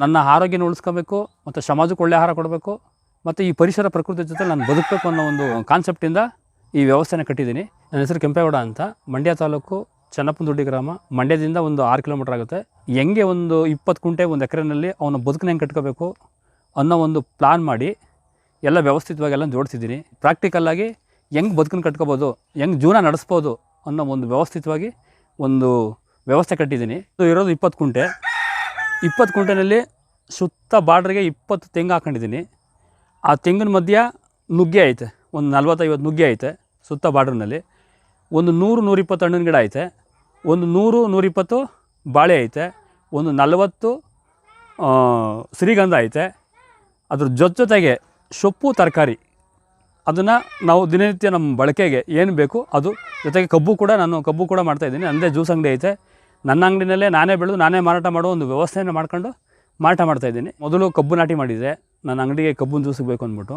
ನನ್ನ ಆರೋಗ್ಯನ ಉಳಿಸ್ಕೋಬೇಕು ಮತ್ತು ಸಮಾಜಕ್ಕೆ ಒಳ್ಳೆ ಆಹಾರ ಕೊಡಬೇಕು ಮತ್ತು ಈ ಪರಿಸರ ಪ್ರಕೃತಿ ಜೊತೆ ನಾನು ಬದುಕಬೇಕು ಅನ್ನೋ ಒಂದು ಕಾನ್ಸೆಪ್ಟಿಂದ ಈ ವ್ಯವಸ್ಥೆನ ಕಟ್ಟಿದ್ದೀನಿ. ನನ್ನ ಹೆಸರು ಕೆಂಪೇಗೌಡ ಅಂತ. ಮಂಡ್ಯ ತಾಲೂಕು ಚನ್ನಪ್ಪನದೊಡ್ಡಿ ಗ್ರಾಮ. ಮಂಡ್ಯದಿಂದ ಒಂದು ಆರು ಕಿಲೋಮೀಟ್ರ್ ಆಗುತ್ತೆ. ಹೆಂಗೆ ಒಂದು ಇಪ್ಪತ್ತು ಕುಂಟೆ ಒಂದು ಎಕರೆನಲ್ಲಿ ಅವನ ಬದುಕನ್ನ ಹೆಂಗೆ ಕಟ್ಕೋಬೇಕು ಅನ್ನೋ ಒಂದು ಪ್ಲಾನ್ ಮಾಡಿ ಎಲ್ಲ ವ್ಯವಸ್ಥಿತವಾಗಿ ಎಲ್ಲ ಜೋಡಿಸಿದ್ದೀನಿ. ಪ್ರಾಕ್ಟಿಕಲ್ಲಾಗಿ ಹೆಂಗೆ ಬದುಕನ್ನು ಕಟ್ಕೋಬೋದು, ಹೆಂಗೆ ಜೀವನ ನಡೆಸ್ಬೋದು ಅನ್ನೋ ಒಂದು ವ್ಯವಸ್ಥಿತವಾಗಿ ಒಂದು ವ್ಯವಸ್ಥೆ ಕಟ್ಟಿದ್ದೀನಿ. ಇರೋದು ಇಪ್ಪತ್ತು ಕುಂಟೆ. ಇಪ್ಪತ್ತು ಕುಂಟೆನಲ್ಲಿ ಸುತ್ತ ಬಾರ್ಡ್ರಿಗೆ ಇಪ್ಪತ್ತು ತೆಂಗು ಹಾಕೊಂಡಿದ್ದೀನಿ. ಆ ತೆಂಗಿನ ಮಧ್ಯ ನುಗ್ಗೆ ಐತೆ. ಒಂದು ನಲ್ವತ್ತೈವತ್ತು ನುಗ್ಗೆ ಐತೆ ಸುತ್ತ ಬಾರ್ಡ್ರ್ನಲ್ಲಿ. ಒಂದು ನೂರು, ನೂರಿಪ್ಪತ್ತು ಹಣ್ಣಿನ ಗಿಡ ಐತೆ. ಒಂದು ನೂರು, ನೂರಿಪ್ಪತ್ತು ಬಾಳೆ ಐತೆ. ಒಂದು ನಲವತ್ತು ಶ್ರೀಗಂಧ ಐತೆ. ಅದ್ರ ಜೊತೆ ಜೊತೆಗೆ ಸೊಪ್ಪು, ತರಕಾರಿ, ಅದನ್ನು ನಾವು ದಿನನಿತ್ಯ ನಮ್ಮ ಬಳಕೆಗೆ ಏನು ಬೇಕು ಅದು ಜೊತೆಗೆ ಕಬ್ಬು ಕೂಡ ನಾನು ಕಬ್ಬು ಕೂಡ ಮಾಡ್ತಾಯಿದ್ದೀನಿ ಅಂದೇ ಜ್ಯೂಸ್ ಅಂಗಡಿ ಐತೆ. ನನ್ನ ಅಂಗಡಿನಲ್ಲೇ ನಾನೇ ಬೆಳೆದು ನಾನೇ ಮಾರಾಟ ಮಾಡೋ ಒಂದು ವ್ಯವಸ್ಥೆಯನ್ನು ಮಾಡ್ಕೊಂಡು ಮಾರಾಟ ಮಾಡ್ತಾಯಿದ್ದೀನಿ ಮೊದಲು ಕಬ್ಬು ನಾಟಿ ಮಾಡಿದೆ. ನನ್ನ ಅಂಗಡಿಗೆ ಕಬ್ಬು ಜ್ಯೂಸ್ ಬೇಕು ಅಂದ್ಬಿಟ್ಟು.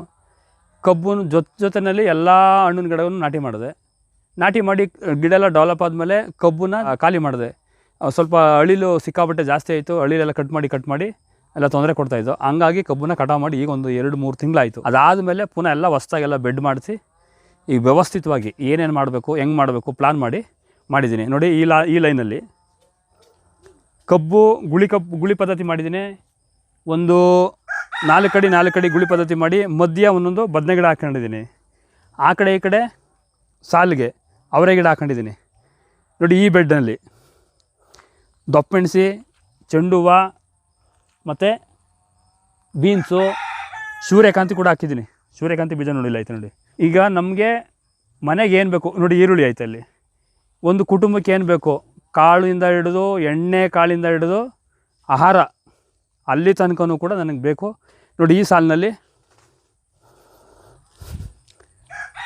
ಕಬ್ಬು ಜೊತೆ ಜೊತೆಯಲ್ಲಿ ಎಲ್ಲ ಹಣ್ಣಿನ ಗಿಡವನ್ನು ನಾಟಿ ಮಾಡಿದೆ. ನಾಟಿ ಮಾಡಿ ಗಿಡ ಎಲ್ಲ ಡೆವಲಪ್ ಆದಮೇಲೆ ಕಬ್ಬನ್ನ ಖಾಲಿ ಮಾಡಿದೆ. ಸ್ವಲ್ಪ ಅಳಿಲು ಸಿಕ್ಕಾಪಟ್ಟೆ ಜಾಸ್ತಿ ಆಯಿತು. ಅಳಿಲೆಲ್ಲ ಕಟ್ ಮಾಡಿ ಕಟ್ ಮಾಡಿ ಎಲ್ಲ ತೊಂದರೆ ಕೊಡ್ತಾಯಿದ್ದು ಹಂಗಾಗಿ ಕಬ್ಬನ್ನ ಕಟಾವು ಮಾಡಿ ಈಗ ಒಂದು ಎರಡು, ಮೂರು ತಿಂಗಳಾಯಿತು. ಅದಾದಮೇಲೆ ಪುನಃ ಎಲ್ಲ ಹೊಸ್ದಾಗೆಲ್ಲ ಬೆಡ್ ಮಾಡಿಸಿ ಈಗ ವ್ಯವಸ್ಥಿತವಾಗಿ ಏನೇನು ಮಾಡಬೇಕು, ಹೆಂಗೆ ಮಾಡಬೇಕು ಪ್ಲಾನ್ ಮಾಡಿ ಮಾಡಿದ್ದೀನಿ. ನೋಡಿ ಈ ಲಾ, ಈ ಲೈನಲ್ಲಿ ಕಬ್ಬು ಗುಳಿ ಕಬ್ಬು ಗುಳಿ ಪದ್ಧತಿ ಮಾಡಿದ್ದೀನಿ. ಒಂದು ನಾಲ್ಕು ಅಡಿ ನಾಲ್ಕು ಅಡಿ ಗುಳಿ ಪದ್ಧತಿ ಮಾಡಿ ಮಧ್ಯ ಒಂದೊಂದು ಬದನೆ ಗಿಡ ಹಾಕೊಂಡಿದ್ದೀನಿ ಆ ಕಡೆ, ಈ ಕಡೆ ಸಾಲಿಗೆ ಅವರೆ ಗಿಡ ಹಾಕೊಂಡಿದ್ದೀನಿ ನೋಡಿ ಈ ಬೆಡ್ನಲ್ಲಿ ದೊಪ್ಪಮೆಣಸಿ ಚೆಂಡು ಹೂವು ಮತ್ತು ಬೀನ್ಸು, ಸೂರ್ಯಕಾಂತಿ ಕೂಡ ಹಾಕಿದ್ದೀನಿ. ಸೂರ್ಯಕಾಂತಿ ಬೀಜ ನೋಡಿಲ್ಲ ಆಯ್ತು ನೋಡಿ. ಈಗ ನಮಗೆ ಮನೆಗೆ ಏನು ಬೇಕು? ನೋಡಿ ಈರುಳ್ಳಿ ಐತೆ ಅಲ್ಲಿ. ಒಂದು ಕುಟುಂಬಕ್ಕೆ ಏನು ಬೇಕು? ಕಾಳಿಂದ ಹಿಡಿದು, ಎಣ್ಣೆ ಕಾಳಿಂದ ಹಿಡಿದು, ಆಹಾರ ಅಲ್ಲಿ ತನಕನೂ ಕೂಡ ನನಗೆ ಬೇಕು. ನೋಡಿ, ಈ ಸಾಲಿನಲ್ಲಿ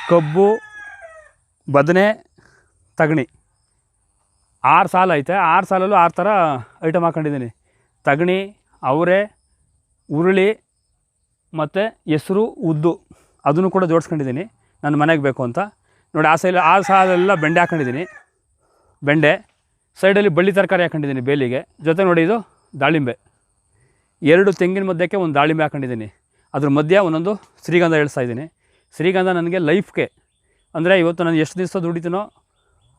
ಕಬ್ಬು, ಬದನೆ, ತಗಣಿ. ಆರು ಸಾಲ ಐತೆ. ಆರು ಸಾಲಲ್ಲೂ ಆರು ಥರ ಐಟಮ್ ಹಾಕೊಂಡಿದ್ದೀನಿ. ತಗಣಿ, ಅವರೆ, ಉರುಳಿ ಮತ್ತು ಹೆಸರು, ಉದ್ದು. ಅದನ್ನು ಕೂಡ ಜೋಡಿಸ್ಕೊಂಡಿದ್ದೀನಿ. ನನ್ನ ಮನೆಗೆ ಬೇಕು ಅಂತ. ನೋಡಿ, ಆ ಸೈಲ, ಆ ಸಾಲೆಲ್ಲ ಬೆಂಡೆ ಹಾಕೊಂಡಿದ್ದೀನಿ. ಬೆಂಡೆ. ಸೈಡಲ್ಲಿ ಬಳ್ಳಿ ತರಕಾರಿ ಹಾಕೊಂಡಿದ್ದೀನಿ ಬೇಲಿಗೆ. ಜೊತೆ ನೋಡಿ ಇದು ದಾಳಿಂಬೆ. ಎರಡು ತೆಂಗಿನ ಮಧ್ಯಕ್ಕೆ ಒಂದು ದಾಳಿಂಬೆ ಹಾಕೊಂಡಿದ್ದೀನಿ. ಅದ್ರ ಮಧ್ಯ ಒಂದೊಂದು ಶ್ರೀಗಂಧ ಇಳಿಸ್ತಾ ಇದ್ದೀನಿ. ಶ್ರೀಗಂಧ ನನಗೆ ಲೈಫ್ಗೆ. ಅಂದರೆ ಇವತ್ತು ನಾನು ಎಷ್ಟು ದಿವಸ ದುಡಿತೀನೋ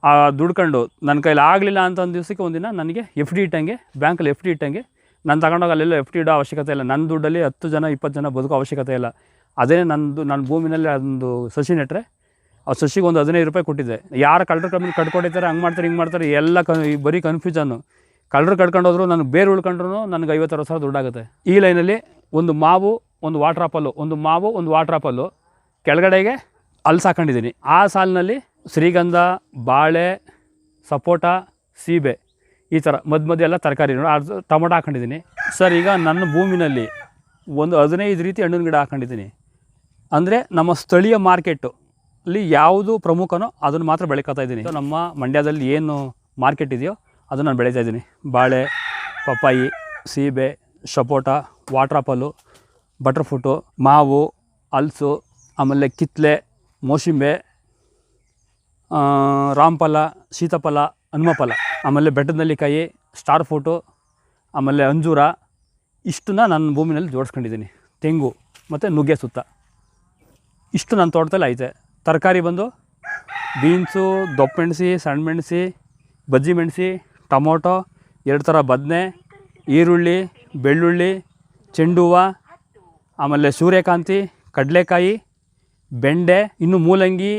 ಆ ದುಡ್ಕೊಂಡು ನನ್ನ ಕೈಲಿ ಆಗಲಿಲ್ಲ ಅಂತ ಒಂದು ದಿವಸಕ್ಕೆ ಒಂದಿನ ನನಗೆ ಎಫ್ ಡಿ ಇಟ್ಟಂಗೆ, ಬ್ಯಾಂಕಲ್ಲಿ ಎಫ್ ಡಿ ಇಟ್ಟಂಗೆ. ನಾನು ತಗೊಂಡೋಗಿ ಅಲ್ಲೆಲ್ಲ ಎಫ್ ಡಿ ಇಡೋ ಅವಶ್ಯಕತೆ ಇಲ್ಲ. ನನ್ನ ದುಡ್ಡಲ್ಲಿ ಹತ್ತು ಜನ, ಇಪ್ಪತ್ತು ಜನ ಬದುಕೋ ಅವಶ್ಯಕತೆ ಇಲ್ಲ. ಅದೇ ನನ್ನದು ನನ್ನ ಭೂಮಿನಲ್ಲಿ ಅದೊಂದು ಸಸಿ ನೆಟ್ಟರೆ ಆ ಸಸಿಗೆ ಒಂದು ಹದಿನೈದು ರೂಪಾಯಿ ಕೊಟ್ಟಿದ್ದೆ. ಯಾರು ಕಳ್ಳರು ಕಮ್ಮಿ ಕಟ್ಕೊಟ್ಟಿರ್ತಾರೆ ಹಂಗೆ ಮಾಡ್ತಾರೆ, ಹಿಂಗೆ ಮಾಡ್ತಾರೆ, ಎಲ್ಲ ಕ ಬರೀ ಕನ್ಫ್ಯೂಷನ್ನು ಕಳ್ಳರು ಕಟ್ಕೊಂಡು ಹೋದ್ರು ನನಗೆ ಬೇರೆ ಉಳ್ಕೊಂಡ್ರು ನನಗೆ ಐವತ್ತಾರು ಸಾವಿರ ದುಡ್ಡಾಗುತ್ತೆ ಈ ಲೈನಲ್ಲಿ ಒಂದು ಮಾವು, ಒಂದು ವಾಟ್ರ್ ಆಪಲ್ಲು ಒಂದು ಮಾವು, ಒಂದು ವಾಟ್ರ್ ಆಪಲ್ಲು ಕೆಳಗಡೆಗೆ ಅಲ್ಲಿ ಹಾಕೊಂಡಿದ್ದೀನಿ. ಆ ಸಾಲಿನಲ್ಲಿ ಶ್ರೀಗಂಧ, ಬಾಳೆ, ಸಪೋಟ, ಸೀಬೆ, ಈ ಥರ ಮಧ್ಯ ಮಧ್ಯ ಎಲ್ಲ ತರಕಾರಿ ಅದು ಟೊಮೊಟೊ ಹಾಕೊಂಡಿದ್ದೀನಿ. ಸರ್, ಈಗ ನನ್ನ ಭೂಮಿನಲ್ಲಿ ಒಂದು ಹದಿನೈದು ರೀತಿ ಹಣ್ಣಿನ ಗಿಡ ಹಾಕೊಂಡಿದ್ದೀನಿ. ಅಂದರೆ ನಮ್ಮ ಸ್ಥಳೀಯ ಮಾರ್ಕೆಟು ಅಲ್ಲಿ ಯಾವುದು ಪ್ರಮುಖನೋ ಅದನ್ನು ಮಾತ್ರ ಬೆಳಕೋತಾ ಇದ್ದೀನಿ. ನಮ್ಮ ಮಂಡ್ಯದಲ್ಲಿ ಏನು ಮಾರ್ಕೆಟ್ ಇದೆಯೋ ಅದನ್ನು ನಾನು ಬೆಳೀತಾ ಇದ್ದೀನಿ. ಬಾಳೆ, ಪಪ್ಪಾಯಿ, ಸೀಬೆ, ಸಪೋಟ ವಾಟರ್ ಆಪಲ್ಲು ಬಟರ್ ಫ್ರೂಟು ಮಾವು ಹಲ್ಸು ಆಮೇಲೆ ಕಿತ್ಲೆ ಮೋಸಿಂಬೆ ರಾಮಫಲ, ಸೀತಾಫಲ, ಹನುಮಫಲ, ಆಮೇಲೆ ಬೆಟ್ಟದ ನೆಲ್ಲಿಕಾಯಿ ಸ್ಟಾರ್ ಫ್ರೂಟು ಆಮೇಲೆ ಅಂಜೂರ, ಇಷ್ಟನ್ನ ನನ್ನ ಭೂಮಿನಲ್ಲಿ ಜೋಡಿಸ್ಕೊಂಡಿದ್ದೀನಿ. ತೆಂಗು ಮತ್ತು ನುಗ್ಗೆ ಸುತ್ತ. ಇಷ್ಟು ನನ್ನ ತೋಟದಲ್ಲಿ ಐತೆ. ತರಕಾರಿ ಬಂದು ಬೀನ್ಸು ದೊಪ್ಪಮೆಣಸಿ ಸಣ್ಣ ಮೆಣಸಿ ಬಜ್ಜಿ ಮೆಣಸಿ ಟೊಮೊಟೊ, ಎರಡು ಥರ ಬದನೆ, ಈರುಳ್ಳಿ, ಬೆಳ್ಳುಳ್ಳಿ ಚೆಂಡು ಹೂವು ಆಮೇಲೆ ಸೂರ್ಯಕಾಂತಿ, ಕಡಲೆಕಾಯಿ, ಬೆಂಡೆ, ಇನ್ನು ಮೂಲಂಗಿ,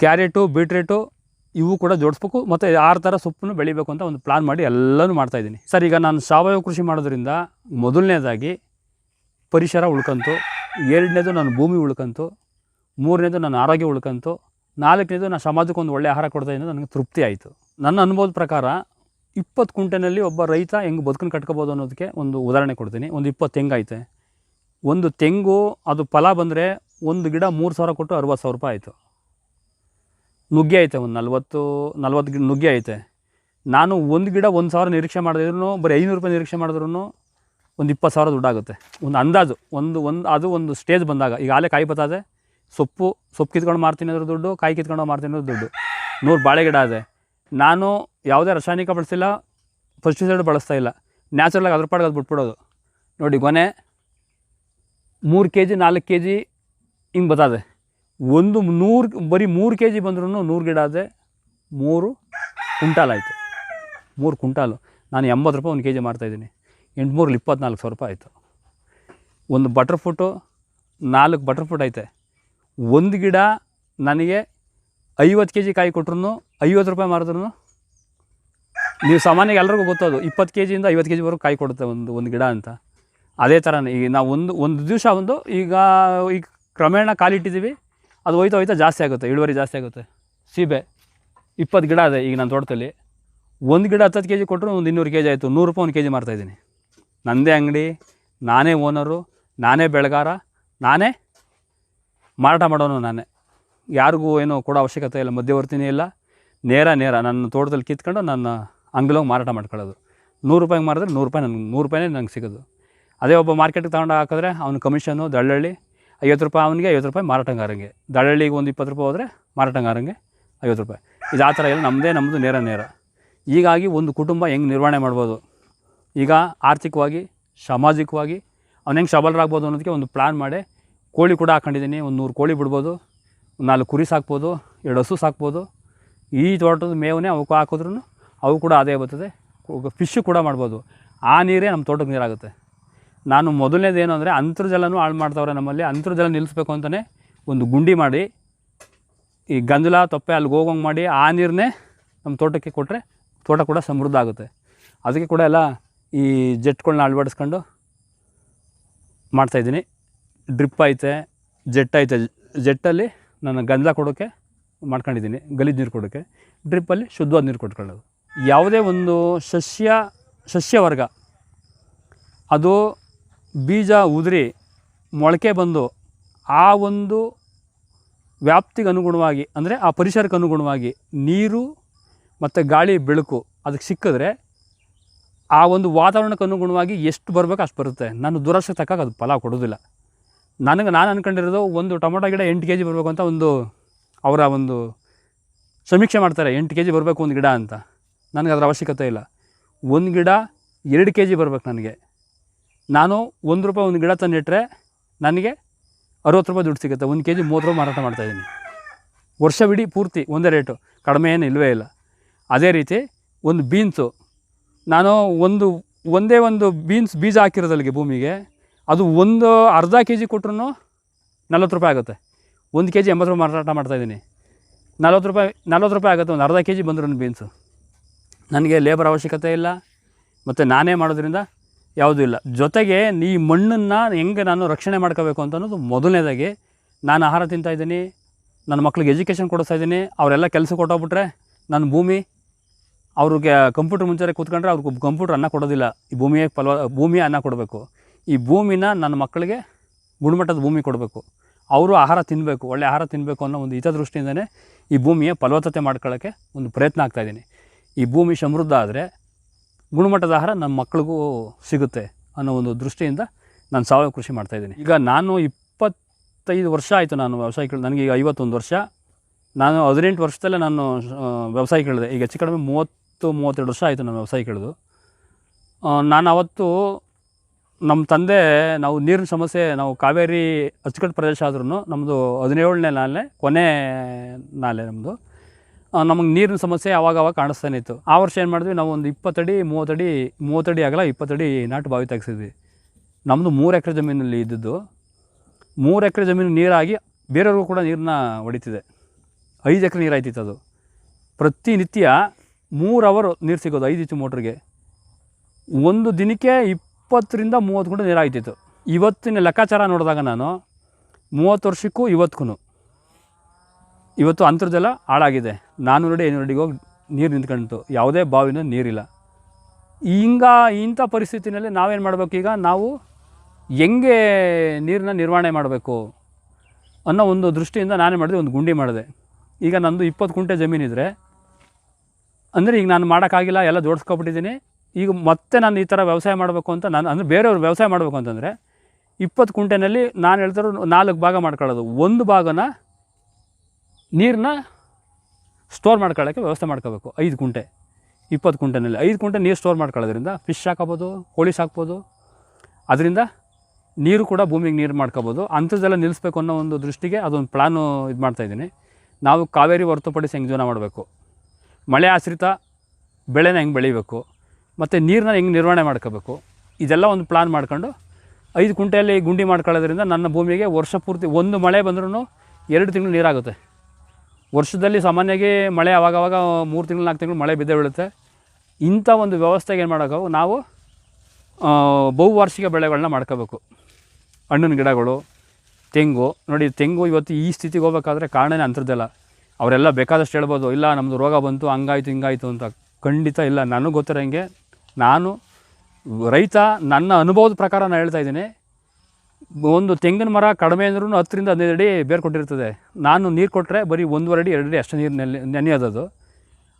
ಕ್ಯಾರೆಟು, ಬೀಟ್ರೇಟು ಇವು ಕೂಡ ಜೋಡಿಸ್ಬೇಕು. ಮತ್ತು ಆರು ಥರ ಸೊಪ್ಪನ್ನು ಬೆಳಿಬೇಕು ಅಂತ ಒಂದು ಪ್ಲಾನ್ ಮಾಡಿ ಎಲ್ಲನೂ ಮಾಡ್ತಾಯಿದ್ದೀನಿ ಸರ್, ಈಗ ನಾನು ಸಾವಯವ ಕೃಷಿ ಮಾಡೋದ್ರಿಂದ ಮೊದಲನೇದಾಗಿ ಪರಿಸರ ಉಳ್ಕಂತು, ಎರಡನೇದು ನಾನು ಭೂಮಿ ಉಳ್ಕಂತು ಮೂರನೇದು ನನ್ನ ಆರೋಗ್ಯ ಉಳ್ಕಂತು, ನಾಲ್ಕನೇದು ನಾನು ಸಮಾಜಕ್ಕೆ ಒಂದು ಒಳ್ಳೆ ಆಹಾರ ಕೊಡ್ತಾ ಇದ್ದೀನಿ ನನಗೆ ತೃಪ್ತಿ ಆಯಿತು. ನನ್ನ ಅನುಭವದ ಪ್ರಕಾರ ಇಪ್ಪತ್ತು ಕುಂಟೆನಲ್ಲಿ ಒಬ್ಬ ರೈತ ಹೆಂಗೆ ಬದುಕನ್ನು ಕಟ್ಕೋಬೋದು ಅನ್ನೋದಕ್ಕೆ ಒಂದು ಉದಾಹರಣೆ ಕೊಡ್ತೀನಿ. ಒಂದು ಇಪ್ಪತ್ತು ತೆಂಗೈತೆ ಒಂದು ತೆಂಗು, ಅದು ಫಲ ಬಂದರೆ ಒಂದು ಗಿಡ ಮೂರು ಸಾವಿರ ಕೊಟ್ಟು ಅರುವತ್ತು ಸಾವಿರ ರೂಪಾಯಿ ಆಯಿತು. ನುಗ್ಗೆ ಐತೆ, ಒಂದು ನಲ್ವತ್ತು ನಲ್ವತ್ತು ಗಿಡ ನುಗ್ಗೆ ಐತೆ. ನಾನು ಒಂದು ಗಿಡ ಒಂದು ಸಾವಿರ ನಿರೀಕ್ಷೆ ಮಾಡಿದ್ರು, ಬರೀ ಐನೂರು ರೂಪಾಯಿ ನಿರೀಕ್ಷೆ ಮಾಡಿದ್ರು ಒಂದು ಇಪ್ಪತ್ತು ಸಾವಿರ ದುಡ್ಡಾಗುತ್ತೆ. ಒಂದು ಅಂದಾಜು, ಒಂದು ಒಂದು, ಅದು ಒಂದು ಸ್ಟೇಜ್ ಬಂದಾಗ, ಈಗ ಆಲೆ ಕಾಯಿ ಬತ್ತದೆ ಸೊಪ್ಪು ಸೊಪ್ಪು ಕಿತ್ಕೊಂಡು ಮಾರ್ತೀನಿ ಅಂದ್ರೆ ದುಡ್ಡು, ಕಾಯಿ ಕಿತ್ಕೊಂಡು ಮಾರ್ತೀನಿ ಅಂದ್ರೆ ದುಡ್ಡು. ನೂರು ಬಾಳೆ ಗಿಡ ಇದೆ ನಾನು ಯಾವುದೇ ರಾಸಾಯನಿಕ ಬಳಸಿಲ್ಲ ಪೆಸ್ಟಿಸೈಡ್ ಬಳಸ್ತಾ ಇಲ್ಲ. ನ್ಯಾಚುರಲಾಗಿ ಅದ್ರ ಪಾಡಿಗೆ ಅದು ಬಿಟ್ಬಿಡೋದು. ನೋಡಿ ಕೊನೆ ಮೂರು ಕೆ ಜಿ ನಾಲ್ಕು ಕೆ ಜಿ ಹಿಂಗೆ ಬರ್ತದೆ ಒಂದು ನೂರು, ಬರೀ ಮೂರು ಕೆ ಜಿ ಬಂದ್ರೂ ನೂರು ಗಿಡ ಆದರೆ ಮೂರು ಕುಂಟಾಲ್ ಆಯಿತು. ಮೂರು ಕುಂಟಾಲು. ನಾನು ಎಂಬತ್ತು ರೂಪಾಯಿ ಒಂದು ಕೆ ಜಿ ಮಾರ್ತಾಯಿದ್ದೀನಿ ಎಂಟುಮೂರಲ್ಲಿ ಇಪ್ಪತ್ನಾಲ್ಕು ಸಾವಿರ ರೂಪಾಯಿ ಆಯಿತು. ಒಂದು ಬಟರ್ ಫ್ರೂಟು ನಾಲ್ಕು ಬಟರ್ ಫ್ರೂಟ್ ಐತೆ. ಒಂದು ಗಿಡ ನನಗೆ ಐವತ್ತು ಕೆ ಜಿ ಕಾಯಿ ಕೊಟ್ರು ಐವತ್ತು ರೂಪಾಯಿ ಮಾರಿದ್ರು ನೀವು ಸಾಮಾನ್ಯ ಎಲ್ರಿಗೂ ಗೊತ್ತದು, ಇಪ್ಪತ್ತು ಕೆ ಜಿಯಿಂದ ಐವತ್ತು ಕೆ ಜಿವರೆಗೂ ಕಾಯಿ ಕೊಡುತ್ತೆ ಒಂದು ಒಂದು ಗಿಡ ಅಂತ. ಅದೇ ಥರನೇ ಈಗ ನಾವು ಒಂದು ಒಂದು ದಿವಸ ಒಂದು, ಈಗ ಈಗ ಕ್ರಮೇಣ ಕಾಲಿಟ್ಟಿದ್ದೀವಿ, ಅದು ಹೋಯ್ತಾ ಹೋಯ್ತಾ ಜಾಸ್ತಿ ಆಗುತ್ತೆ, ಇಳುವರಿ ಜಾಸ್ತಿ ಆಗುತ್ತೆ. ಸೀಬೆ, ಇಪ್ಪತ್ತು ಗಿಡ ಇದೆ ಈಗ ನನ್ನ ತೋಟದಲ್ಲಿ. ಒಂದು ಗಿಡ ಹತ್ತತ್ತು ಕೆ ಜಿ ಕೊಟ್ಟರು ಒಂದು ಇನ್ನೂರು ಕೆ ಜಿ ಆಯಿತು, ನೂರು ರೂಪಾಯಿ ಒಂದು ಕೆ ಜಿ ಮಾರ್ತಾಯಿದ್ದೀನಿ ನನ್ನದೇ ಅಂಗಡಿ, ನಾನೇ ಓನರು, ನಾನೇ ಬೆಳೆಗಾರ, ನಾನೇ ಮಾರಾಟ ಮಾಡೋನು ನಾನೇ. ಯಾರಿಗೂ ಏನೂ ಕೊಡೋ ಅವಶ್ಯಕತೆ ಇಲ್ಲ, ಮಧ್ಯವರ್ತಿನೇ ಇಲ್ಲ. ನೇರ ನೇರ. ನನ್ನ ತೋಟದಲ್ಲಿ ಕಿತ್ಕೊಂಡು ನನ್ನ ಅಂಗಡಿಲೋಗಿ ಮಾರಾಟ ಮಾಡ್ಕೊಳ್ಳೋದು. ನೂರು ರೂಪಾಯಿಗೆ ಮಾರಿದ್ರೆ ನೂರು ರೂಪಾಯಿ ನನಗೆ, ನೂರು ರೂಪಾಯಿನೇ ನಂಗೆ ಸಿಗೋದು. ಅದೇ ಒಬ್ಬ ಮಾರ್ಕೆಟಿಗೆ ತಗೊಂಡು ಹಾಕಿದ್ರೆ ಅವ್ನ ಕಮಿಷನು, ದಳ್ಳಳ್ಳಿ, ಐವತ್ತು ರೂಪಾಯಿ ಅವನಿಗೆ, ಐವತ್ತು ರೂಪಾಯಿ ಮಾರಾಟಗಾರಂಗೆ ದಳ್ಳಳ್ಳಿಗೆ ಒಂದು ಇಪ್ಪತ್ತು ರೂಪಾಯಿ ಹೋದರೆ ಮಾರಾಟಗಾರಂಗೆ ಐವತ್ತು ರೂಪಾಯಿ. ಇದು ಆ ಥರ ಇಲ್ಲ ನಮ್ಮದೇ ನಮ್ಮದು ನೇರ ನೇರ. ಹೀಗಾಗಿ ಒಂದು ಕುಟುಂಬ ಹೆಂಗೆ ನಿರ್ವಹಣೆ ಮಾಡ್ಬೋದು? ಈಗ ಆರ್ಥಿಕವಾಗಿ, ಸಾಮಾಜಿಕವಾಗಿ, ಅವ್ನು ಹೆಂಗೆ ಸಬಲರಾಗ್ಬೋದು ಅನ್ನೋದಕ್ಕೆ ಒಂದು ಪ್ಲ್ಯಾನ್ ಮಾಡಿ. ಕೋಳಿ ಕೂಡ ಹಾಕೊಂಡಿದ್ದೀನಿ. ಒಂದು ನೂರು ಕೋಳಿ ಬಿಡ್ಬೋದು. ನಾಲ್ಕು ಕುರಿ ಸಾಕ್ಬೋದು. ಎರಡು ಹಸು ಸಾಕ್ಬೋದು. ಈ ತೋಟದ ಮೇವನ್ನೇ ಅವಕ್ಕೂ ಹಾಕಿದ್ರೂ ಅವು ಕೂಡ ಆದಾಯ ಬರ್ತದೆ. ಫಿಶ್ಶು ಕೂಡ ಮಾಡ್ಬೋದು. ಆ ನೀರೇ ನಮ್ಮ ತೋಟಕ್ಕೆ ನೀರಾಗುತ್ತೆ. ನಾನು ಮೊದಲನೇದು ಏನು ಅಂದರೆ ಅಂತರ್ಜಲನೂ ಹಾಳು ಮಾಡ್ತಾವ್ರೆ ನಮ್ಮಲ್ಲಿ. ಅಂತರ್ಜಲ ನಿಲ್ಲಿಸ್ಬೇಕು ಅಂತಲೇ ಒಂದು ಗುಂಡಿ ಮಾಡಿ, ಈ ಗಂಜಲ ತೊಪ್ಪೆ ಅಲ್ಲಿಗೆ ಹೋಗೋಂಗೆ ಮಾಡಿ ಆ ನೀರನ್ನೇ ನಮ್ಮ ತೋಟಕ್ಕೆ ಕೊಟ್ಟರೆ ತೋಟ ಕೂಡ ಸಮೃದ್ಧ ಆಗುತ್ತೆ. ಅದಕ್ಕೆ ಕೂಡ ಎಲ್ಲ ಈ ಜೆಟ್ಗಳನ್ನ ಅಳವಡಿಸ್ಕೊಂಡು ಮಾಡ್ತಾಯಿದ್ದೀನಿ ಡ್ರಿಪ್ ಐತೆ, ಜೆಟ್ ಐತೆ. ಜೆಟ್ಟಲ್ಲಿ ನಾನು ಗಂಧ ಕೊಡೋಕ್ಕೆ ಮಾಡ್ಕೊಂಡಿದ್ದೀನಿ, ಗಲೀಜು ನೀರು ಕೊಡೋಕ್ಕೆ ಡ್ರಿಪ್ಪಲ್ಲಿ ಶುದ್ಧವಾದ ನೀರು ಕೊಟ್ಕೊಳ್ಳೋದು. ಯಾವುದೇ ಒಂದು ಸಸ್ಯ, ಸಸ್ಯವರ್ಗ, ಅದು ಬೀಜ ಉದುರಿ ಮೊಳಕೆ ಬಂದು ಆ ಒಂದು ವ್ಯಾಪ್ತಿಗೆ ಅನುಗುಣವಾಗಿ, ಅಂದರೆ ಆ ಪರಿಸರಕ್ಕೆ ಅನುಗುಣವಾಗಿ ನೀರು ಮತ್ತು ಗಾಳಿ, ಬೆಳಕು ಅದಕ್ಕೆ ಸಿಕ್ಕಿದ್ರೆ ಆ ಒಂದು ವಾತಾವರಣಕ್ಕೆ ಅನುಗುಣವಾಗಿ ಎಷ್ಟು ಬರಬೇಕು ಅಷ್ಟು ಬರುತ್ತೆ. ನಾನು ದುರಸ್ತೆ ತಕ್ಕಾಗ ಅದು ಫಲ ಕೊಡೋದಿಲ್ಲ. ನನಗೆ ನಾನು ಅಂದ್ಕೊಂಡಿರೋದು ಒಂದು ಟೊಮೊಟೊ ಗಿಡ ಎಂಟು ಕೆ ಜಿ ಬರಬೇಕು ಅಂತ ಒಂದು ಅವರ ಒಂದು ಸಮೀಕ್ಷೆ ಮಾಡ್ತಾರೆ, ಎಂಟು ಕೆ ಜಿ ಬರಬೇಕು ಒಂದು ಗಿಡ ಅಂತ. ನನಗೆ ಅದರ ಅವಶ್ಯಕತೆ ಇಲ್ಲ. ಒಂದು ಗಿಡ ಎರಡು ಕೆ ಜಿ ಬರಬೇಕು ನನಗೆ. ನಾನು ಒಂದು ರೂಪಾಯಿ ಒಂದು ಗಿಡ ತಂದಿಟ್ಟರೆ ನನಗೆ ಅರುವತ್ತು ರೂಪಾಯಿ ದುಡ್ಡು ಸಿಗುತ್ತೆ. ಒಂದು ಕೆ ಜಿ ಮೂವತ್ತು ರೂಪಾಯಿ ಮಾರಾಟ ಮಾಡ್ತಾಯಿದ್ದೀನಿ ವರ್ಷವಿಡೀ ಪೂರ್ತಿ ಒಂದೇ ರೇಟು. ಕಡಿಮೆ ಏನು ಇಲ್ಲವೇ ಇಲ್ಲ. ಅದೇ ರೀತಿ ಒಂದು ಬೀನ್ಸು. ನಾನು ಒಂದು, ಒಂದೇ ಒಂದು ಬೀನ್ಸ್ ಬೀಜ ಹಾಕಿರೋದಲ್ಲಿಗೆ ಭೂಮಿಗೆ. ಅದು ಒಂದು ಅರ್ಧ ಕೆ ಜಿ ಕೊಟ್ರು ನಲ್ವತ್ತು ರೂಪಾಯಿ ಆಗುತ್ತೆ. ಒಂದು ಕೆ ಜಿ ಎಂಬತ್ತು ರೂಪಾಯಿ ಮಾರಾಟ ಮಾಡ್ತಾಯಿದ್ದೀನಿ ನಲ್ವತ್ತು ರೂಪಾಯಿ ನಲ್ವತ್ತು ರೂಪಾಯಿ ಆಗುತ್ತೆ, ಒಂದು ಅರ್ಧ ಕೆ ಜಿ ಬಂದರೂ ಬೀನ್ಸು ನನಗೆ ಲೇಬರ್ ಅವಶ್ಯಕತೆ ಇಲ್ಲ, ಮತ್ತು ನಾನೇ ಮಾಡೋದ್ರಿಂದ ಯಾವುದೂ ಇಲ್ಲ. ಜೊತೆಗೆ ಈ ಮಣ್ಣನ್ನು ಹೆಂಗೆ ನಾನು ರಕ್ಷಣೆ ಮಾಡ್ಕೋಬೇಕು ಅಂತ ಅನ್ನೋದು ಮೊದಲನೇದಾಗಿ ನಾನು ಆಹಾರ ತಿಂತಾಯಿದ್ದೀನಿ ನನ್ನ ಮಕ್ಳಿಗೆ ಎಜುಕೇಷನ್ ಕೊಡಿಸ್ತಾ ಇದ್ದೀನಿ, ಅವರೆಲ್ಲ ಕೆಲಸ ಕೊಟ್ಟೋಗ್ಬಿಟ್ರೆ ನನ್ನ ಭೂಮಿ, ಅವ್ರಿಗೆ ಕಂಪ್ಯೂಟರ್ ಮುಂಚೆ ಕೂತ್ಕೊಂಡ್ರೆ ಅವ್ರಿಗೆ ಕಂಪ್ಯೂಟರ್ ಅನ್ನ ಕೊಡೋದಿಲ್ಲ. ಈ ಭೂಮಿಯೇ ಫಲ ಭೂಮಿಯ ಅನ್ನ ಕೊಡಬೇಕು. ಈ ಭೂಮಿನ ನನ್ನ ಮಕ್ಕಳಿಗೆ ಗುಣಮಟ್ಟದ ಭೂಮಿ ಕೊಡಬೇಕು. ಅವರು ಆಹಾರ ತಿನ್ನಬೇಕು ಒಳ್ಳೆ ಆಹಾರ ತಿನ್ನಬೇಕು ಅನ್ನೋ ಒಂದು ಹಿತದೃಷ್ಟಿಯಿಂದನೇ ಈ ಭೂಮಿಯ ಫಲವತ್ತತೆ ಮಾಡ್ಕೊಳ್ಳೋಕ್ಕೆ ಒಂದು ಪ್ರಯತ್ನ ಆಗ್ತಾಯಿದ್ದೀನಿ ಈ ಭೂಮಿ ಸಮೃದ್ಧ ಆದರೆ ಗುಣಮಟ್ಟದ ಆಹಾರ ನಮ್ಮ ಮಕ್ಕಳಿಗೂ ಸಿಗುತ್ತೆ ಅನ್ನೋ ಒಂದು ದೃಷ್ಟಿಯಿಂದ ನಾನು ಸಾವಯವ ಕೃಷಿ ಮಾಡ್ತಾಯಿದ್ದೀನಿ ಈಗ ನಾನು ಇಪ್ಪತ್ತೈದು ವರ್ಷ ಆಯಿತು ನಾನು ವ್ಯವಸಾಯ ಕೇಳಿ ನನಗೆ ಈಗ ಐವತ್ತೊಂದು ವರ್ಷ. ನಾನು ಹದಿನೆಂಟು ವರ್ಷದಲ್ಲೇ ನಾನು ವ್ಯವಸಾಯ ಕೇಳಿದೆ ಈಗ ಹೆಚ್ಚು ಕಡಿಮೆ ಮೂವತ್ತು, ಮೂವತ್ತೆರಡು ವರ್ಷ ಆಯಿತು ನಾನು ವ್ಯವಸಾಯ ಕೇಳಿದು ನಾನು ಅವತ್ತು ನಮ್ಮ ತಂದೆ ನಾವು ನೀರಿನ ಸಮಸ್ಯೆ, ನಾವು ಕಾವೇರಿ ಅಚ್ಚುಕಟ್ಟು ಪ್ರದೇಶ ಆದ್ರೂ ನಮ್ಮದು ಹದಿನೇಳನೇ ನಾಲೆ ಕೊನೆ ನಾಲೆ ನಮ್ಮದು ನಮಗೆ ನೀರಿನ ಸಮಸ್ಯೆ ಅವಾಗ ಕಾಣಿಸ್ತಾನೆ ಇತ್ತು. ಆ ವರ್ಷ ಏನು ಮಾಡಿದ್ವಿ, ನಾವು ಒಂದು ಇಪ್ಪತ್ತಡಿ, ಮೂವತ್ತಡಿ ಮೂವತ್ತಡಿ ಆಗಲ್ಲ ಇಪ್ಪತ್ತಡಿ ನಾಟು ಬಾವಿ ತೆಗ್ಸಿದ್ವಿ. ನಮ್ಮದು ಮೂರು ಎಕರೆ ಜಮೀನಲ್ಲಿ ಇದ್ದದ್ದು, ಮೂರು ಎಕರೆ ಜಮೀನು ನೀರಾಗಿ ಬೇರೆಯವ್ರಿಗೂ ಕೂಡ ನೀರನ್ನ ಹೊಡಿತಿದೆ. ಐದು ಎಕರೆ ನೀರು ಆಯ್ತಿತ್ತು ಅದು. ಪ್ರತಿನಿತ್ಯ ಮೂರು ಅವರು ನೀರು ಸಿಗೋದು, ಐದು ಇಂಚು ಮೋಟ್ರಿಗೆ. ಒಂದು ದಿನಕ್ಕೆ ಇಪ್ಪತ್ತರಿಂದ ಮೂವತ್ತು ಗುಂಟೆ ನೀರು ಆಯ್ತಿತ್ತು. ಇವತ್ತಿನ ಲೆಕ್ಕಾಚಾರ ನೋಡಿದಾಗ ನಾನು ಮೂವತ್ತು ವರ್ಷಕ್ಕೂ ಇವತ್ತಿಗೂ ಇವತ್ತು ಅಂತರ್ಜಲ ಹಾಳಾಗಿದೆ. ನಾನ್ನೂರು ಅಡಿ ಐನೂರು ಅಡಿಗೆ ಹೋಗಿ ನೀರು ನಿಂತ್ಕೊಂಡಿತು ಯಾವುದೇ ಬಾವಿನ ನೀರಿಲ್ಲ. ಹಿಂಗ ಇಂಥ ಪರಿಸ್ಥಿತಿನಲ್ಲಿ ನಾವೇನು ಮಾಡಬೇಕು ಈಗ? ನಾವು ಹೆಂಗೆ ನೀರನ್ನ ನಿರ್ವಹಣೆ ಮಾಡಬೇಕು? ಅನ್ನೋ ಒಂದು ದೃಷ್ಟಿಯಿಂದ ನಾನೇ ಮಾಡಿದೆ, ಒಂದು ಗುಂಡಿ ಮಾಡಿದೆ. ಈಗ ನಂದು ಇಪ್ಪತ್ತು ಕುಂಟೆ ಜಮೀನಿದ್ರೆ, ಅಂದರೆ ಈಗ ನಾನು ಮಾಡೋಕ್ಕಾಗಿಲ್ಲ, ಎಲ್ಲ ಜೋಡಿಸ್ಕೊಬಿಟ್ಟಿದ್ದೀನಿ ಈಗ ಮತ್ತೆ ನಾನು ಈ ಥರ ವ್ಯವಸಾಯ ಮಾಡಬೇಕು ಅಂತ ನಾನು, ಅಂದರೆ ಬೇರೆಯವ್ರು ವ್ಯವಸಾಯ ಮಾಡಬೇಕು ಅಂತಂದರೆ ಇಪ್ಪತ್ತು ಕುಂಟೆನಲ್ಲಿ ನಾನು ಹೇಳ್ತಾರೋ ನಾಲ್ಕು ಭಾಗ ಮಾಡ್ಕೊಳ್ಳೋದು. ಒಂದು ಭಾಗನ ನೀರನ್ನ ಸ್ಟೋರ್ ಮಾಡ್ಕೊಳ್ಳೋಕ್ಕೆ ವ್ಯವಸ್ಥೆ ಮಾಡ್ಕೋಬೇಕು. ಐದು ಕುಂಟೆ ಇಪ್ಪತ್ತು ಕುಂಟೆನಲ್ಲಿ ಐದು ಕುಂಟೆ ನೀರು ಸ್ಟೋರ್ ಮಾಡ್ಕೊಳ್ಳೋದ್ರಿಂದ ಫಿಶ್ ಹಾಕೋಬೋದು, ಕೋಳಿ ಸಾಕ್ಬೋದು. ಅದರಿಂದ ನೀರು ಕೂಡ ಭೂಮಿಗೆ ನೀರು ಮಾಡ್ಕೋಬೋದು. ಅಂಥದ್ದೆಲ್ಲ ನಿಲ್ಲಿಸ್ಬೇಕು ಅನ್ನೋ ಒಂದು ದೃಷ್ಟಿಗೆ ಅದೊಂದು ಪ್ಲಾನು ಇದು ಮಾಡ್ತಾಯಿದ್ದೀನಿ ನಾವು ಕಾವೇರಿ ಹೊರತುಪಡಿಸಿ ಹೆಂಗೆ ಜೀವನ ಮಾಡಬೇಕು? ಮಳೆ ಆಶ್ರಿತ ಬೆಳೆನ ಹೆಂಗೆ ಬೆಳಿಬೇಕು? ಮತ್ತು ನೀರನ್ನ ಹೆಂಗೆ ನಿರ್ವಹಣೆ ಮಾಡ್ಕೋಬೇಕು? ಇದೆಲ್ಲ ಒಂದು ಪ್ಲಾನ್ ಮಾಡ್ಕೊಂಡು ಐದು ಕುಂಟೆಯಲ್ಲಿ ಗುಂಡಿ ಮಾಡ್ಕೊಳ್ಳೋದ್ರಿಂದ ನನ್ನ ಭೂಮಿಗೆ ವರ್ಷ ಪೂರ್ತಿ ಒಂದು ಮಳೆ ಬಂದ್ರೂ ಎರಡು ತಿಂಗಳು ನೀರಾಗುತ್ತೆ. ವರ್ಷದಲ್ಲಿ ಸಾಮಾನ್ಯವಾಗಿ ಮಳೆ ಆವಾಗವಾಗ ಮೂರು ತಿಂಗಳು, ನಾಲ್ಕು ತಿಂಗಳು ಮಳೆ ಬಿದ್ದೇ ಬೀಳುತ್ತೆ. ಇಂಥ ಒಂದು ವ್ಯವಸ್ಥೆಗೆ ಏನು ಮಾಡೋಕ್ಕೂ ನಾವು ಬಹುವಾರ್ಷಿಕ ಬೆಳೆಗಳನ್ನ ಮಾಡ್ಕೋಬೇಕು. ಹಣ್ಣಿನ ಗಿಡಗಳು, ತೆಂಗು. ನೋಡಿ, ತೆಂಗು ಇವತ್ತು ಈ ಸ್ಥಿತಿಗೆ ಹೋಗ್ಬೇಕಾದ್ರೆ ಕಾರಣನೇ ಅಂತರ್ದಲ್ಲ ಅವರೆಲ್ಲ ಬೇಕಾದಷ್ಟು ಹೇಳ್ಬೋದು, ಇಲ್ಲ ನಮ್ಮದು ರೋಗ ಬಂತು, ಹಂಗಾಯಿತು, ಹಿಂಗಾಯಿತು ಅಂತ. ಖಂಡಿತ ಇಲ್ಲ, ನನಗೆ ಗೊತ್ತಿರೋಂಗೆ ನಾನು ರೈತ ನನ್ನ ಅನುಭವದ ಪ್ರಕಾರ ನಾನು ಹೇಳ್ತಾ ಇದ್ದೀನಿ. ಒಂದು ತೆಂಗಿನ ಮರ ಕಡಿಮೆ ಅಂದ್ರೂ ಹತ್ತರಿಂದ ಹದಿನೈದು ಅಡಿ ಬೇರು ಕೊಟ್ಟಿರ್ತದೆ ನಾನು ನೀರು ಕೊಟ್ಟರೆ ಬರೀ ಒಂದೂವರೆ ಅಡಿ ಎರಡು ಅಡಿ ಅಷ್ಟು ನೀರು ನೆನೆ ನೆನೆಯೋದದು.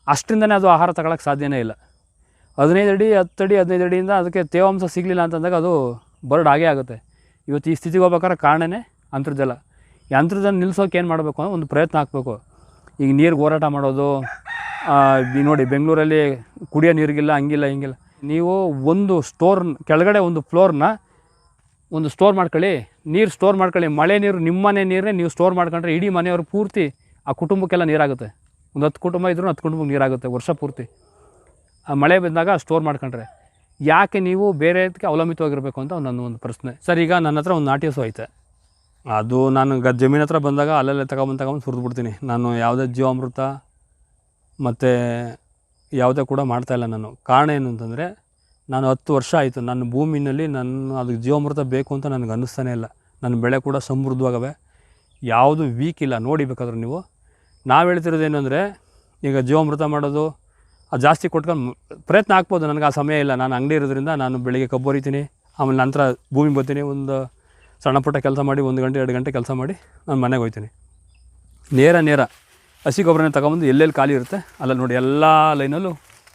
ಅಷ್ಟರಿಂದನೇ ಅದು ಆಹಾರ ತಗೊಳಕ್ಕೆ ಸಾಧ್ಯನೇ ಇಲ್ಲ. ಹದಿನೈದು ಅಡಿ, ಹತ್ತು ಅಡಿ, ಹದಿನೈದು ಅಡಿಯಿಂದ ಅದಕ್ಕೆ ತೇವಾಂಶ ಸಿಗಲಿಲ್ಲ ಅಂತಂದಾಗ ಅದು ಬರ್ಡ್ ಆಗೇ ಆಗುತ್ತೆ. ಇವತ್ತು ಈ ಸ್ಥಿತಿಗೆ ಹೋಗ್ಬೇಕಾದ್ರೆ ಕಾರಣನೇ ಅಂತರ್ಜಲ. ಈ ಅಂತರ್ಜಲ ಏನು ಮಾಡಬೇಕು ಅನ್ನೋ ಒಂದು ಪ್ರಯತ್ನ ಹಾಕಬೇಕು. ಈಗ ನೀರು ಹೋರಾಟ ಮಾಡೋದು ನೋಡಿ ಬೆಂಗಳೂರಲ್ಲಿ ಕುಡಿಯೋ ನೀರಿಗಿಲ್ಲ, ಹಂಗಿಲ್ಲ, ಹಿಂಗಿಲ್ಲ. ನೀವು ಒಂದು ಸ್ಟೋರ್ ಕೆಳಗಡೆ ಒಂದು ಫ್ಲೋರ್ನ ಒಂದು ಸ್ಟೋರ್ ಮಾಡ್ಕೊಳ್ಳಿ. ನೀರು ಸ್ಟೋರ್ ಮಾಡ್ಕೊಳ್ಳಿ. ಮಳೆ ನೀರು ನಿಮ್ಮನೆ ನೀರನ್ನೇ ನೀವು ಸ್ಟೋರ್ ಮಾಡ್ಕೊಂಡ್ರೆ ಇಡೀ ಮನೆಯವ್ರು ಪೂರ್ತಿ ಆ ಕುಟುಂಬಕ್ಕೆಲ್ಲ ನೀರಾಗುತ್ತೆ. ಒಂದು ಹತ್ತು ಕುಟುಂಬ ಇದ್ರೂ ಹತ್ತು ಕುಟುಂಬಕ್ಕೆ ನೀರಾಗುತ್ತೆ ವರ್ಷ ಪೂರ್ತಿ. ಆ ಮಳೆ ಬಂದಾಗ ಸ್ಟೋರ್ ಮಾಡ್ಕೊಂಡ್ರೆ. ಯಾಕೆ ನೀವು ಬೇರೆದಕ್ಕೆ ಅವಲಂಬಿತವಾಗಿರಬೇಕು ಅಂತ ನನ್ನ ಒಂದು ಪ್ರಶ್ನೆ. ಸರ್, ಈಗ ನನ್ನ ಹತ್ರ ಒಂದು ನಾಟಿ ಹಸು ಐತೆ. ಅದು ನಾನು ಗ ಜಮೀನ್ ಹತ್ರ ಬಂದಾಗ ಅಲ್ಲಲ್ಲೇ ತಗೊಂಬಂದು ತಗೊಂಬಂದು ಸುರಿದು ಬಿಡ್ತೀನಿ ನಾನು ಯಾವುದೇ ಜೀವಾಮೃತ ಮತ್ತು ಯಾವುದೇ ಕೂಡ ಮಾಡ್ತಾಯಿಲ್ಲ ನಾನು. ಕಾರಣ ಏನು ಅಂತಂದರೆ, ನಾನು ಹತ್ತು ವರ್ಷ ಆಯಿತು. ನನ್ನ ಭೂಮಿನಲ್ಲಿ ನನ್ನ ಅದಕ್ಕೆ ಜೀವಾಮೃತ ಬೇಕು ಅಂತ ನನಗೆ ಅನ್ನಿಸ್ತಾನೆ ಇಲ್ಲ. ನನ್ನ ಬೆಳೆ ಕೂಡ ಸಮೃದ್ಧವಾಗವೆ. ಯಾವುದು ವೀಕ್ ಇಲ್ಲ. ನೋಡಿ ಬೇಕಾದ್ರೆ ನೀವು. ನಾವು ಹೇಳ್ತಿರೋದು ಏನು ಅಂದರೆ, ಈಗ ಜೀವಾಮೃತ ಮಾಡೋದು, ಅದು ಜಾಸ್ತಿ ಕೊಟ್ಕೊಂಡು ಪ್ರಯತ್ನ ಆಗ್ಬೋದು. ನನಗೆ ಆ ಸಮಯ ಇಲ್ಲ. ನಾನು ಅಂಗಡಿ ಇರೋದ್ರಿಂದ ನಾನು ಬೆಳಿಗ್ಗೆ ಕಬ್ಬು ಹೊರಿತೀನಿ. ಆಮೇಲೆ ನಂತರ ಭೂಮಿ ಬರ್ತೀನಿ ಒಂದು ಸಣ್ಣ ಪುಟ್ಟ ಕೆಲಸ ಮಾಡಿ, ಒಂದು ಗಂಟೆ, ಎರಡು ಗಂಟೆ ಕೆಲಸ ಮಾಡಿ, ನಾನು ಮನೆಗೆ ಹೋಗ್ತೀನಿ ನೇರ ನೇರ. ಹಸಿ ಗೊಬ್ಬರನ ತಗೊಂಬಂದು ಎಲ್ಲೆಲ್ಲಿ ಖಾಲಿ ಇರುತ್ತೆ ಅಲ್ಲಲ್ಲಿ ನೋಡಿ ಎಲ್ಲ ಲೈನಲ್ಲೂ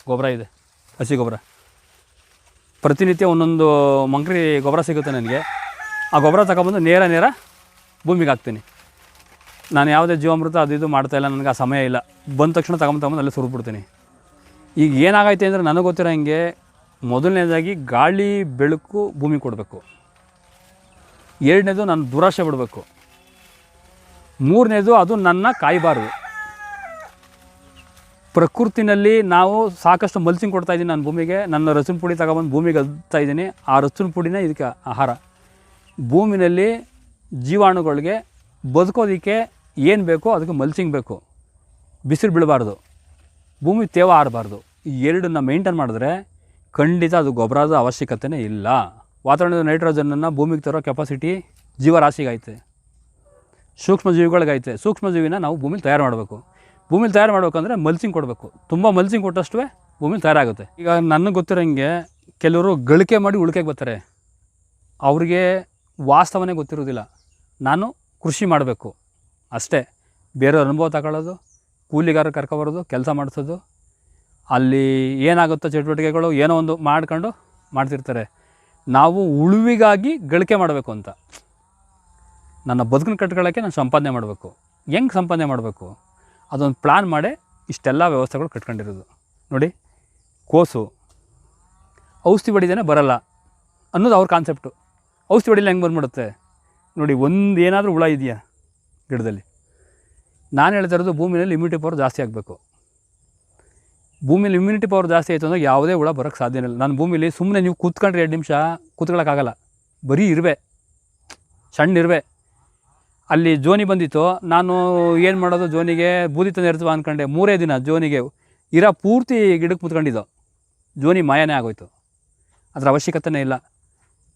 ಗೊಬ್ಬರ ಇದೆ, ಹಸಿ ಗೊಬ್ಬರ. ಪ್ರತಿನಿತ್ಯ ಒಂದೊಂದು ಮಂಕ್ರಿ ಗೊಬ್ಬರ ಸಿಗುತ್ತೆ ನನಗೆ. ಆ ಗೊಬ್ಬರ ತಗೊಂಬಂದು ನೇರ ನೇರ ಭೂಮಿಗೆ ಹಾಕ್ತೀನಿ. ನಾನು ಯಾವುದೇ ಜೀವಾಮೃತ ಅದು ಇದು ಮಾಡ್ತಾಯಿಲ್ಲ ನನಗೆ ಆ ಸಮಯ ಇಲ್ಲ. ಬಂದ ತಕ್ಷಣ ತಗೊಂಬಂದು ತಗೊಂಬಂದು ಅಲ್ಲೇ ಸುರಿಬಿಡ್ತೀನಿ ಈಗ ಏನಾಗೈತೆ ಅಂದರೆ ನನಗೆ ಗೊತ್ತಿರೋ ಹಂಗೆ ಮೊದಲನೇದಾಗಿ ಗಾಳಿ, ಬೆಳಕು, ಭೂಮಿ ಕೊಡಬೇಕು. ಎರಡನೇದು ನಾನು ದುರಾಶೆ ಬಿಡಬೇಕು ಮೂರನೇದು ಅದು ನನ್ನ ಕಾಯಬಾರ್ದು. ಪ್ರಕೃತಿನಲ್ಲಿ ನಾವು ಸಾಕಷ್ಟು ಮಲ್ಚಿಂಗ್ ಕೊಡ್ತಾ ಇದ್ದೀನಿ ನನ್ನ ಭೂಮಿಗೆ. ನನ್ನ ರಸಿನ ಪುಡಿ ತಗೊಬಂದು ಭೂಮಿಗೆ ಅದ್ತಾ ಇದ್ದೀನಿ. ಆ ರಸಿನ ಪುಡಿನೇ ಇದಕ್ಕೆ ಆಹಾರ. ಭೂಮಿನಲ್ಲಿ ಜೀವಾಣುಗಳಿಗೆ ಬದುಕೋದಕ್ಕೆ ಏನು ಬೇಕೋ ಅದಕ್ಕೆ ಮಲ್ಚಿಂಗ್ ಬೇಕು. ಬಿಸಿಲು ಬೀಳಬಾರ್ದು. ಭೂಮಿ ತೇವ ಆಡಬಾರ್ದು ಈ ಎರಡನ್ನ ಮೇಂಟೈನ್ ಮಾಡಿದ್ರೆ ಖಂಡಿತ ಅದು ಗೊಬ್ಬರದ ಅವಶ್ಯಕತೆನೇ ಇಲ್ಲ. ವಾತಾವರಣದ ನೈಟ್ರೋಜನನ್ನು ಭೂಮಿಗೆ ತರೋ ಕೆಪಾಸಿಟಿ ಜೀವರಾಶಿಗೈತೆ. ಸೂಕ್ಷ್ಮ ಸೂಕ್ಷ್ಮಜೀವಿನ ಸೂಕ್ಷ್ಮ ಜೀವಿನ ನಾವು ಭೂಮಿಲಿ ತಯಾರು ಮಾಡಬೇಕು. ಭೂಮಿಲಿ ತಯಾರು ಮಾಡಬೇಕಂದ್ರೆ ಮಲ್ಸಿಂಗ್ ಕೊಡಬೇಕು. ತುಂಬ ಮಲ್ಸಿಂಗ್ ಕೊಟ್ಟಷ್ಟು ಭೂಮಿಲಿ ತಯಾರಾಗುತ್ತೆ. ಈಗ ನನಗೆ ಗೊತ್ತಿರೋಂಗೆ ಕೆಲವರು ಗಳಿಕೆ ಮಾಡಿ ಉಳಿಕೆಗೆ ಬರ್ತಾರೆ. ಅವ್ರಿಗೆ ವಾಸ್ತವನೇ ಗೊತ್ತಿರೋದಿಲ್ಲ. ನಾನು ಕೃಷಿ ಮಾಡಬೇಕು. ಅಷ್ಟೇ. ಬೇರೆಯವ್ರ ಅನುಭವ ತಗೊಳ್ಳೋದು, ಕೂಲಿಗಾರರು ಕರ್ಕೊಬರೋದು ಕೆಲಸ ಮಾಡಿಸೋದು. ಅಲ್ಲಿ ಏನಾಗುತ್ತೋ ಚಟುವಟಿಕೆಗಳು ಏನೋ ಒಂದು ಮಾಡ್ಕೊಂಡು ಮಾಡ್ತಿರ್ತಾರೆ. ನಾವು ಉಳುವಿಗಾಗಿ ಗಳಿಕೆ ಮಾಡಬೇಕು ಅಂತ. ನನ್ನ ಬದುಕನ್ನು ಕಟ್ಕೊಳ್ಳೋಕ್ಕೆ ನಾನು ಸಂಪಾದನೆ ಮಾಡಬೇಕು. ಹೆಂಗೆ ಸಂಪಾದನೆ ಮಾಡಬೇಕು? ಅದೊಂದು ಪ್ಲ್ಯಾನ್ ಮಾಡಿ ಇಷ್ಟೆಲ್ಲ ವ್ಯವಸ್ಥೆಗಳು ಕಟ್ಕೊಂಡಿರೋದು. ನೋಡಿ, ಕೋಸು. ಔಷಧಿ ಹೊಡಿದೇನೆ ಬರಲ್ಲ ಅನ್ನೋದು ಅವ್ರ ಕಾನ್ಸೆಪ್ಟು ಔಷಧಿ ಹೊಡಿಲ್ಲ ಹೆಂಗೆ ಬಂದ್ಬಿಡುತ್ತೆ? ನೋಡಿ, ಒಂದು ಏನಾದರೂ ಹುಳ ಇದೆಯಾ ಗಿಡದಲ್ಲಿ? ನಾನು ಹೇಳ್ತಾ ಇರೋದು ಭೂಮಿಯಲ್ಲಿ ಇಮ್ಯುನಿಟಿ ಪವರ್ ಜಾಸ್ತಿ ಆಗಬೇಕು. ಭೂಮಿಯಲ್ಲಿ ಇಮ್ಯುನಿಟಿ ಪವರ್ ಜಾಸ್ತಿ ಆಯಿತು ಅಂದರೆ ಯಾವುದೇ ಹುಳ ಬರೋಕ್ಕೆ ಸಾಧ್ಯ ಇಲ್ಲ. ನಾನು ಭೂಮಿಲಿ ಸುಮ್ಮನೆ ನೀವು ಕೂತ್ಕೊಂಡ್ರೆ ಎರಡು ನಿಮಿಷ ಕೂತ್ಕೊಳ್ಳೋಕ್ಕಾಗಲ್ಲ ಬರೀ ಇರುವೆ. ಸಣ್ಣ ಇರುವೆ. ಅಲ್ಲಿ ಜೋನಿ ಬಂದಿತ್ತು. ನಾನು ಏನು ಮಾಡೋದು? ಜೋನಿಗೆ ಬೂದಿ ತಂದು ಇರ್ತವ ಅಂದ್ಕೊಂಡೆ ಮೂರೇ ದಿನ ಜೋನಿಗೆ ಇರೋ ಪೂರ್ತಿ ಗಿಡಕ್ಕೆ ಮುತ್ಕೊಂಡಿದ್ದು. ಜೋನಿ ಮಾಯನೇ ಆಗೋಯ್ತು. ಅದರ ಅವಶ್ಯಕತೆನೇ ಇಲ್ಲ.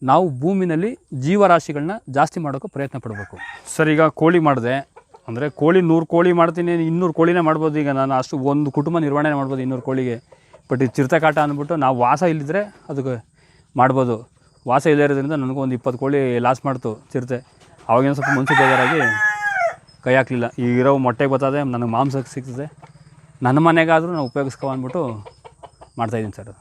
ನಾವು ಭೂಮಿನಲ್ಲಿ ಜೀವರಾಶಿಗಳನ್ನ ಜಾಸ್ತಿ ಮಾಡೋಕ್ಕೆ ಪ್ರಯತ್ನ ಪಡಬೇಕು. ಸರ್, ಈಗ ಕೋಳಿ ಮಾಡಿದೆ. ಅಂದರೆ ಕೋಳಿ ನೂರು ಕೋಳಿ ಮಾಡ್ತೀನಿ, ಇನ್ನೂರು ಕೋಳಿನೇ ಮಾಡ್ಬೋದು. ಈಗ ನಾನು ಅಷ್ಟು ಒಂದು ಕುಟುಂಬ ನಿರ್ವಹಣೆ ಮಾಡ್ಬೋದು ಇನ್ನೂರು ಕೋಳಿಗೆ. ಬಟ್ ಈ ಚಿರತೆ ಕಾಟ ಅಂದ್ಬಿಟ್ಟು ನಾವು ವಾಸ ಇಲ್ಲಿದ್ದರೆ ಅದಕ್ಕೆ ಮಾಡ್ಬೋದು. ವಾಸ ಇಲ್ಲದೇ ಇರೋದ್ರಿಂದ ನನಗೂ ಒಂದು ಇಪ್ಪತ್ತು ಕೋಳಿ ಲಾಸ್ ಮಾಡ್ತು ಚಿರತೆ. ಅವಾಗೇನು ಸ್ವಲ್ಪ ಮನ್ಸು ಬೇಜಾರಾಗಿ ಕೈ ಹಾಕಲಿಲ್ಲ. ಈಗ ಇರೋ ಮೊಟ್ಟೆಗೆ ಬರ್ತದೆ ನನಗೆ ಮಾಂಸಕ್ಕೆ ಸಿಗ್ತದೆ. ನನ್ನ ಮನೆಗಾದರೂ ನಾನು ಉಪಯೋಗಿಸ್ಕೊ ಅಂದ್ಬಿಟ್ಟು ಮಾಡ್ತಾಯಿದ್ದೀನಿ ಸರ್